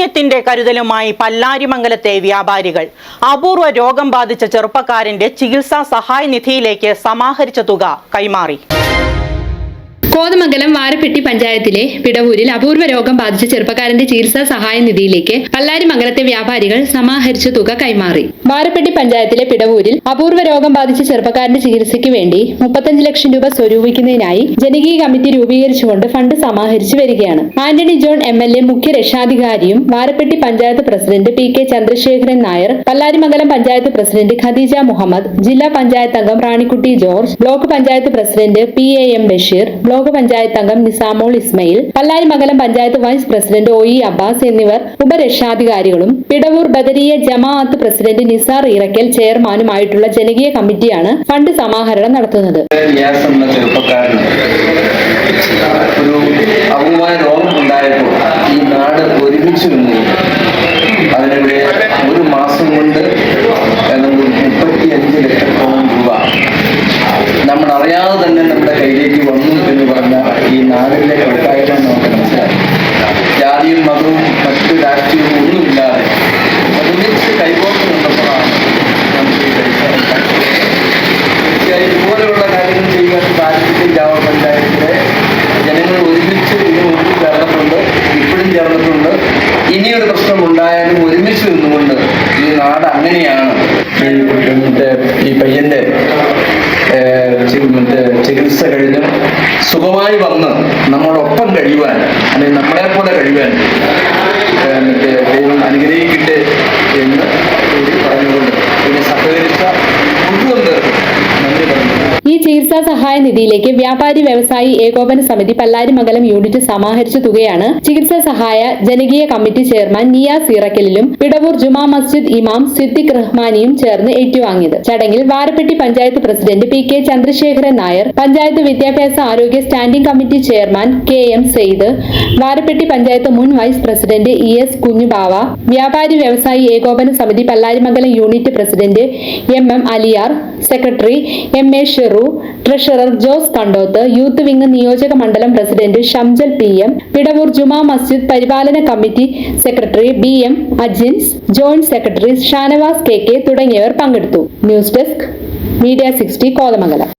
കാരുണ്യത്തിന്റെ കരുതലുമായി പല്ലാരിമംഗലത്തെ വ്യാപാരികൾ. അപൂർവ രോഗം ബാധിച്ച ചെറുപ്പക്കാരന്റെ ചികിത്സാ സഹായ നിധിയിലേക്ക് സമാഹരിച്ച തുക കൈമാറി. കോതമംഗലം വാരപ്പെട്ടി പഞ്ചായത്തിലെ പിടവൂരിൽ അപൂർവ രോഗം ബാധിച്ച ചെറുപ്പക്കാരന്റെ ചികിത്സാ സഹായ നിധിയിലേക്ക് പല്ലാരിമംഗലത്തെ വ്യാപാരികൾ സമാഹരിച്ച തുക കൈമാറി. വാരപ്പെട്ടി പഞ്ചായത്തിലെ പിടവൂരിൽ അപൂർവ രോഗം ബാധിച്ച ചെറുപ്പക്കാരന്റെ ചികിത്സയ്ക്ക് വേണ്ടി മുപ്പത്തഞ്ച് ലക്ഷം രൂപ സ്വരൂപിക്കുന്നതിനായി ജനകീയ കമ്മിറ്റി രൂപീകരിച്ചുകൊണ്ട് ഫണ്ട് സമാഹരിച്ചു വരികയാണ്. Antony John M L A മുഖ്യ രക്ഷാധികാരിയും Varappetty panchayat president P K Chandrasekharan Nair Pallarimangalam panchayat president Khadeeja Muhammad ജില്ലാ പഞ്ചായത്ത് അംഗം Ranikutty George block panchayat president P A M Basheer block panchayat അംഗം Nisamol Ismail Pallarimangalam panchayat vice president O E Abbas എന്നിവർ ഉപരക്ഷാധികാരികളും Pidavoor Badariya Jamaath president Nisar Irakkal ചെയർമാനുമായിട്ടുള്ള ജനകീയ കമ്മിറ്റിയാണ് fund സമാഹരണം നടത്തുന്നത്. താല്പര്യം ഗ്രാമപഞ്ചായത്തിലെ ജനങ്ങൾ ഒരുമിച്ച് ഇതിനു മുമ്പ് ചേർന്നിട്ടുണ്ട് ഇപ്പോഴും ചേർന്നിട്ടുണ്ട് ഇനിയൊരു പ്രശ്നം ഉണ്ടായാലും ഒരുമിച്ച് നിന്നുകൊണ്ട് ഈ നാട് അങ്ങനെയാണ്. മറ്റേ ഈ പയ്യന്റെ മറ്റേ ചികിത്സ കഴിഞ്ഞ് സുഖമായി വന്ന് നമ്മളൊപ്പം കഴിയുവാൻ അല്ലെങ്കിൽ നമ്മളെ പോലെ കഴിയുവാൻ ചികിത്സാ സഹായ നിധിയിലേക്ക് വ്യാപാരി വ്യവസായി ഏകോപന സമിതി പല്ലാരിമംഗലം യൂണിറ്റ് സമാഹരിച്ച തുകയാണ്. ചികിത്സാ സഹായ ജനകീയ കമ്മിറ്റി ചെയർമാൻ നിയാ ഇറക്കലിലും പിടവൂർ ജുമാ മസ്ജിദ് ഇമാം സിദ്ദിഖ് റഹ്മാനിയും ചേർന്ന് ഏറ്റുവാങ്ങിയത്. ചടങ്ങിൽ Varappetty panchayat president P K Chandrasekharan Nair panchayat വിദ്യാഭ്യാസ ആരോഗ്യ standing committee chairman K M Sayed Varappetty panchayat മുൻ vice president E S Kunjubava വ്യാപാരി വ്യവസായി ഏകോപന സമിതി Pallarimangalam unit president M M Aliyar secretary M A Sheru treasurer Jose Kandoth youth wing നിയോജക മണ്ഡലം president Shamjal P M Pidavoor Juma Masjid പരിപാലന committee secretary B M Ajins joint secretary Shanavas K K തുടങ്ങിയവർ പങ്കെടുത്തു. News desk media sixty Kothamangalam.